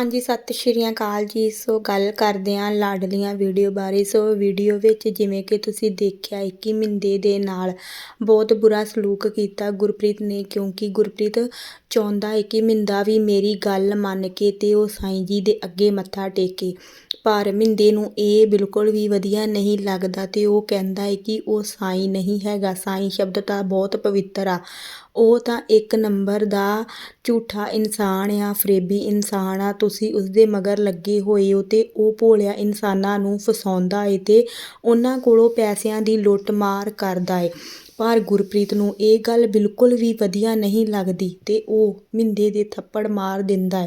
ਹਾਂਜੀ, ਸਤਿ ਸ਼੍ਰੀ ਅਕਾਲ ਜੀ। ਸੋ ਗੱਲ ਕਰਦੇ ਹਾਂ ਲਾਡਲੀਆਂ ਵੀਡੀਓ ਬਾਰੇ। ਸੋ ਵੀਡੀਓ ਵਿੱਚ ਜਿਵੇਂ ਕਿ ਤੁਸੀਂ ਦੇਖਿਆ ਹੈ ਕਿ ਮਿੰਦੇ ਦੇ ਨਾਲ ਬਹੁਤ ਬੁਰਾ ਸਲੂਕ ਕੀਤਾ ਗੁਰਪ੍ਰੀਤ ਨੇ, ਕਿਉਂਕਿ ਗੁਰਪ੍ਰੀਤ ਚਾਹੁੰਦਾ ਹੈ ਕਿ ਮਿੰਦਾ ਵੀ ਮੇਰੀ ਗੱਲ ਮੰਨ ਕੇ ਤੇ ਉਹ ਸਾਈਂ ਜੀ ਦੇ ਅੱਗੇ ਮੱਥਾ ਟੇਕੇ। ਪਰ ਮਿੰਦੇ ਨੂੰ ਇਹ ਬਿਲਕੁਲ ਵੀ ਵਧੀਆ ਨਹੀਂ ਲੱਗਦਾ ਤੇ ਉਹ ਕਹਿੰਦਾ ਹੈ ਕਿ ਉਹ ਸਾਈਂ ਨਹੀਂ ਹੈਗਾ। ਸਾਈਂ ਸ਼ਬਦ ਤਾਂ ਬਹੁਤ ਪਵਿੱਤਰ ਆ। ਉਹ ਤਾਂ ਇੱਕ ਨੰਬਰ ਦਾ ਝੂਠਾ ਇਨਸਾਨ ਆ, ਫਰੇਬੀ ਇਨਸਾਨ ਆ। ਤੁਸੀਂ ਉਸਦੇ ਮਗਰ ਲੱਗੇ ਹੋਏ ਹੋ ਅਤੇ ਉਹ ਭੋਲਿਆ ਇਨਸਾਨਾਂ ਨੂੰ ਫਸਾਉਂਦਾ ਏ ਅਤੇ ਉਹਨਾਂ ਕੋਲੋਂ ਪੈਸਿਆਂ ਦੀ ਲੁੱਟ ਮਾਰ ਕਰਦਾ ਏ। ਪਰ ਗੁਰਪ੍ਰੀਤ ਨੂੰ ਇਹ ਗੱਲ ਬਿਲਕੁਲ ਵੀ ਵਧੀਆ ਨਹੀਂ ਲੱਗਦੀ ਅਤੇ ਉਹ ਮਿੰਦੇ ਦੇ ਥੱਪੜ ਮਾਰ ਦਿੰਦਾ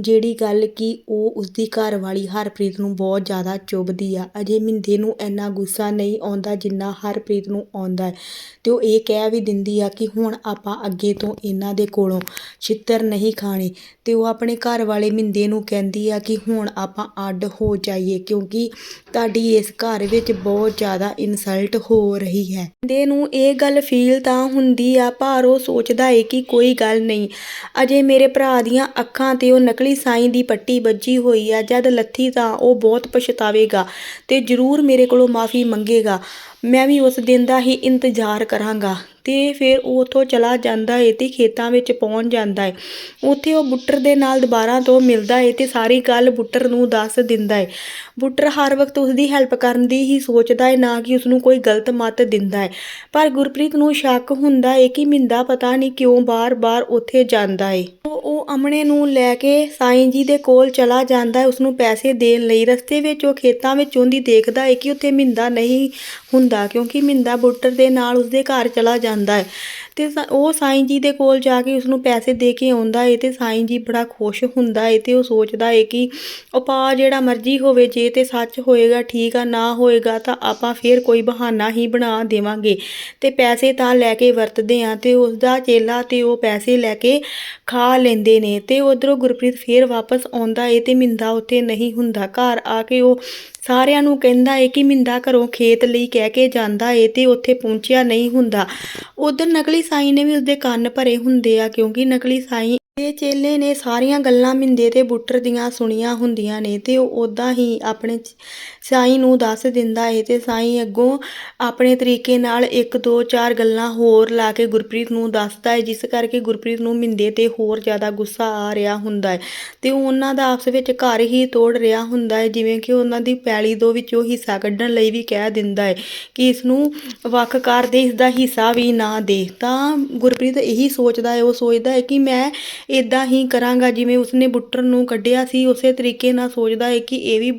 ਜਿਹੜੀ ਗੱਲ ਕਿ ਉਹ ਉਸਦੀ ਘਰ ਵਾਲੀ ਹਰਪ੍ਰੀਤ ਨੂੰ ਬਹੁਤ ਜ਼ਿਆਦਾ ਚੁੱਭਦੀ ਆ। ਅਜੇ ਮਿੰਦੇ ਨੂੰ ਇੰਨਾ ਗੁੱਸਾ ਨਹੀਂ ਆਉਂਦਾ ਜਿੰਨਾ ਹਰਪ੍ਰੀਤ ਨੂੰ ਆਉਂਦਾ ਅਤੇ ਉਹ ਇਹ ਕਹਿ ਵੀ ਦਿੰਦੀ ਆ ਕਿ ਹੁਣ ਆਪਾਂ ਅੱਗੇ ਤੋਂ ਇਹਨਾਂ ਦੇ ਕੋਲੋਂ ਛਿੱਤਰ ਨਹੀਂ ਖਾਣੇ ਅਤੇ ਉਹ ਆਪਣੇ ਘਰ ਵਾਲੇ ਮਿੰਦੇ ਨੂੰ ਕਹਿੰਦੀ ਆ ਕਿ ਹੁਣ ਆਪਾਂ ਅੱਡ ਹੋ ਜਾਈਏ ਕਿਉਂਕਿ ਤੁਹਾਡੀ ਇਸ ਘਰ ਵਿੱਚ ਬਹੁਤ ਜ਼ਿਆਦਾ ਇਨਸਲਟ ਹੋ ਰਹੀ ਹੈ। ਮਿੰਦੇ ਨੂੰ ਇਹ ਗੱਲ ਫੀਲ ਤਾਂ ਹੁੰਦੀ ਆ, ਪਰ ਉਹ ਸੋਚਦਾ ਏ ਕਿ ਕੋਈ ਗੱਲ ਨਹੀਂ। ਅਜੇ ਮੇਰੇ ਭਰਾ ਦੀਆਂ ਅੱਖਾਂ ਤੇ ਉਹ ਨਕਲੀ ਸਾਈਂ ਦੀ ਪੱਟੀ ਵੱਜੀ ਹੋਈ ਆ, ਜਦ ਲੱਥੀ ਤਾਂ ਉਹ ਬਹੁਤ ਪਛਤਾਵੇਗਾ ਤੇ ਜ਼ਰੂਰ ਮੇਰੇ ਕੋਲੋਂ ਮਾਫੀ ਮੰਗੇਗਾ। ਮੈਂ ਵੀ ਉਸ ਦਿਨ ਦਾ ਹੀ ਇੰਤਜ਼ਾਰ ਕਰਾਂਗਾ। ਤੇ ਫਿਰ ਉਹ ਉੱਥੋਂ ਚਲਾ ਜਾਂਦਾ ਏ ਤੇ ਖੇਤਾਂ ਵਿੱਚ ਪਹੁੰਚ ਜਾਂਦਾ ਏ। ਉੱਥੇ ਉਹ ਬੁੱਟਰ ਦੇ ਨਾਲ ਦੁਬਾਰਾ ਤੋਂ ਮਿਲਦਾ ਏ ਤੇ ਸਾਰੀ ਗੱਲ ਬੁੱਟਰ ਨੂੰ ਦੱਸ ਦਿੰਦਾ ਏ। ਬੁੱਟਰ ਹਰ ਵਕਤ ਉਸ ਦੀ ਹੈਲਪ ਕਰਨ ਦੀ ਹੀ ਸੋਚਦਾ ਏ, ਨਾ ਕਿ ਉਸ ਨੂੰ ਕੋਈ ਗਲਤ ਮੱਤ ਦਿੰਦਾ ਏ। ਪਰ ਗੁਰਪ੍ਰੀਤ ਨੂੰ ਸ਼ੱਕ ਹੁੰਦਾ ਏ ਕਿ ਮਿੰਦਾ ਪਤਾ ਨਹੀਂ ਕਿਉਂ ਬਾਰ-ਬਾਰ ਉੱਥੇ ਜਾਂਦਾ ਏ। ਉਹ ਉਹ ਅਮਣੇ ਨੂੰ ਲੈ ਕੇ ਸਾਈਂ ਜੀ ਦੇ ਕੋਲ ਚਲਾ ਜਾਂਦਾ ਏ ਉਸ ਨੂੰ ਪੈਸੇ ਦੇਣ ਲਈ ਰਸਤੇ ਵਿੱਚ ਉਹ ਖੇਤਾਂ ਵਿੱਚ ਉਹਦੀ ਦੇਖਦਾ ਹੈ ਕਿ ਉੱਥੇ ਮਿੰਦਾ ਨਹੀਂ ਹੁੰਦਾ, ਕਿਉਂਕਿ ਮਿੰਦਾ ਬੁੱਟਰ ਦੇ ਨਾਲ ਉਸਦੇ ਘਰ ਚਲਾ ਜਾਂਦਾ ਹੈ। ਤੇ ਸ- ਉਹ ਸਾਈਂ ਜੀ ਦੇ ਕੋਲ ਜਾ ਕੇ ਉਸ ਨੂੰ ਪੈਸੇ ਦੇ ਕੇ ਆਉਂਦਾ ਏ ਤੇ ਸਾਈਂ ਜੀ ਬੜਾ ਖੁਸ਼ ਹੁੰਦਾ ਏ ਤੇ ਉਹ ਸੋਚਦਾ ਹੈ ਕਿ ਉਪਾਅ ਜਿਹੜਾ ਮਰਜ਼ੀ ਹੋਵੇ, ਜੇ ਤੇ ਸੱਚ ਹੋਏਗਾ, ਠੀਕ ਆ, ਨਾ ਹੋਏਗਾ ਤਾਂ ਆਪਾਂ ਫੇਰ ਕੋਈ ਬਹਾਨਾ ਹੀ ਬਣਾ ਦੇਵਾਂਗੇ। ਤੇ ਪੈਸੇ ਤਾਂ ਲੈ ਕੇ ਵਰਤਦੇ ਆ ਤੇ ਉਸ ਦਾ ਚੇਲਾ ਤੇ ਉਹ ਪੈਸੇ ਲੈ ਕੇ ਖਾ ਲੈਂਦੇ ਨੇ ਤੇ ਉਧਰੋਂ ਗੁਰਪ੍ਰੀਤ ਫੇਰ ਵਾਪਸ ਆਉਂਦਾ ਏ ਤੇ ਮਿੰਦਾ ਉੱਥੇ ਨਹੀਂ ਹੁੰਦਾ। ਘਰ ਆ ਕੇ ਉਹ ਸਾਰਿਆਂ ਨੂੰ ਕਹਿੰਦਾ ਏ ਕਿ ਮਿੰਦਾ ਘਰੋਂ ਖੇਤ ਲਈ ਕਹਿ ਕੇ ਜਾਂਦਾ ਏ ਤੇ ਉੱਥੇ ਪਹੁੰਚਿਆ ਨਹੀਂ ਹੁੰਦਾ। ਉਧਰ ਨਕਲੀ ਸਾਈਂ ਨੇ ਵੀ ਉਸਦੇ ਕੰਨ ਭਰੇ ਹੁੰਦੇ ਆ ਕਿਉਂਕਿ ਨਕਲੀ ਸਾਈਂ ਇਹ ਚੇਲੇ ਨੇ ਸਾਰੀਆਂ ਗੱਲਾਂ ਮਿੰਦੇ ਤੇ ਬੁੱਟਰ ਦੀਆਂ ਸੁਣੀਆਂ ਹੁੰਦੀਆਂ ਨੇ ਤੇ ਉਹ ਉਦਾਂ ਹੀ ਆਪਣੇ ਸਾਈਂ ਨੂੰ ਦੱਸ ਦਿੰਦਾ ਏ ਤੇ ਸਾਈਂ ਅੱਗੋਂ ਆਪਣੇ ਤਰੀਕੇ ਨਾਲ ਇੱਕ, ਦੋ, ਚਾਰ ਗੱਲਾਂ ਹੋਰ ਲਾ ਕੇ ਗੁਰਪ੍ਰੀਤ ਨੂੰ ਦੱਸਦਾ ਏ, ਜਿਸ ਕਰਕੇ ਗੁਰਪ੍ਰੀਤ ਨੂੰ ਮਿੰਦੇ ਤੇ ਹੋਰ ਜ਼ਿਆਦਾ ਗੁੱਸਾ ਆ ਰਿਹਾ ਹੁੰਦਾ ਏ। ਤੇ ਉਹਨਾਂ ਦਾ ਆਪਸ ਵਿੱਚ ਘਰ ਹੀ ਤੋੜ ਰਿਹਾ ਹੁੰਦਾ ਏ, ਜਿਵੇਂ ਕਿ ਉਹਨਾਂ ਦੀ ਪੈਲੀ ਦੋ ਵਿੱਚੋਂ ਹਿੱਸਾ ਕੱਢਣ ਲਈ ਵੀ ਕਹਿ ਦਿੰਦਾ ਹੈ ਕਿ ਇਸ ਨੂੰ ਵੱਖ ਕਰ ਦੇ ਇਸ ਦਾ ਹਿੱਸਾ ਵੀ ਨਾ ਦੇ। ਤਾਂ ਗੁਰਪ੍ਰੀਤ ਇਹੀ ਸੋਚਦਾ ਹੈ, ਉਹ ਸੋਚਦਾ ਹੈ ਕਿ ਮੈਂ ਇਦਾਂ ਹੀ ਕਰਾਂਗਾ ਜਿਵੇਂ ਉਸਨੇ ਬੁੱਟਰ ਨੂੰ ਕੱਢਿਆ ਸੀ। ਉਸੇ ਤਰੀਕੇ ਨਾਲ ਸੋਚਦਾ ਹੈ ਕਿ ਇਹ ਵੀ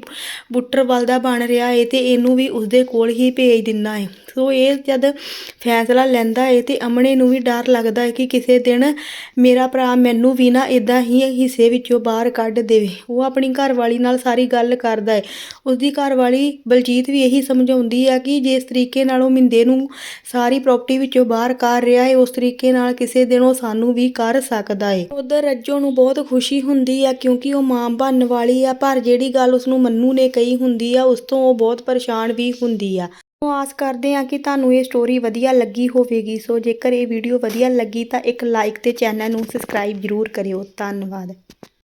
ਬੁੱਟਰ ਵੱਲ ਦਾ ਬਣ ਰਿਹਾ ਹੈ ਤੇ ਇਹਨੂੰ ਵੀ ਉਸਦੇ ਕੋਲ ਹੀ ਭੇਜ ਦਿੰਦਾ ਹੈ। ਸੋ ਇਹ ਜਦ ਫੈਸਲਾ ਲੈਂਦਾ ਏ ਤੇ ਅਮਨੇ ਨੂੰ ਵੀ ਡਰ ਲੱਗਦਾ ਹੈ ਕਿ ਕਿਸੇ ਦਿਨ ਮੇਰਾ ਭਰਾ ਮੈਨੂੰ ਵੀ ਨਾ ਇਦਾਂ ਹੀ ਹਿੱਸੇ ਵਿੱਚੋਂ ਬਾਹਰ ਕੱਢ ਦੇਵੇ। ਉਹ ਆਪਣੀ ਘਰਵਾਲੀ ਨਾਲ ਸਾਰੀ ਗੱਲ ਕਰਦਾ ਹੈ। ਉਸ ਏ ਉਸਦੀ ਘਰਵਾਲੀ ਬਲਜੀਤ ਵੀ ਇਹੀ ਸਮਝਾਉਂਦੀ ਆ ਕਿ ਜਿਸ ਤਰੀਕੇ ਨਾਲ ਉਹ ਮਿੰਦੇ ਨੂੰ ਸਾਰੀ ਪ੍ਰਾਪਰਟੀ ਵਿੱਚੋਂ ਬਾਹਰ ਕਰ ਰਿਹਾ ਹੈ ਉਸ ਤਰੀਕੇ ਨਾਲ ਕਿਸੇ ਦਿਨ ਉਹ ਸਾਨੂੰ ਵੀ ਕਰ ਸਕਦਾ ਹੈ ਉਧਰ ਰੱਜੋ ਨੂੰ ਬਹੁਤ ਖੁਸ਼ੀ ਹੁੰਦੀ ਆ ਕਿਉਂਕਿ ਉਹ ਮਾਂ ਬਣਨ ਵਾਲੀ ਆ, ਪਰ ਜਿਹੜੀ ਗੱਲ ਉਸ ਨੂੰ ਮੰਨੂ ਨੇ ਕਹੀ ਹੁੰਦੀ ਆ, ਉਸ ਤੋਂ ਉਹ ਬਹੁਤ ਪਰੇਸ਼ਾਨ ਵੀ ਹੁੰਦੀ ਆ। ਸੋ ਆਸ ਕਰਦੇ ਹਾਂ ਕਿ ਤੁਹਾਨੂੰ ਇਹ ਸਟੋਰੀ ਵਧੀਆ ਲੱਗੀ ਹੋਵੇਗੀ, ਸੋ ਜੇਕਰ ਇਹ ਵੀਡੀਓ ਵਧੀਆ ਲੱਗੀ ਤਾਂ ਇੱਕ ਲਾਈਕ ਤੇ ਚੈਨਲ ਨੂੰ ਸਬਸਕ੍ਰਾਈਬ ਜ਼ਰੂਰ ਕਰਿਓ। ਧੰਨਵਾਦ।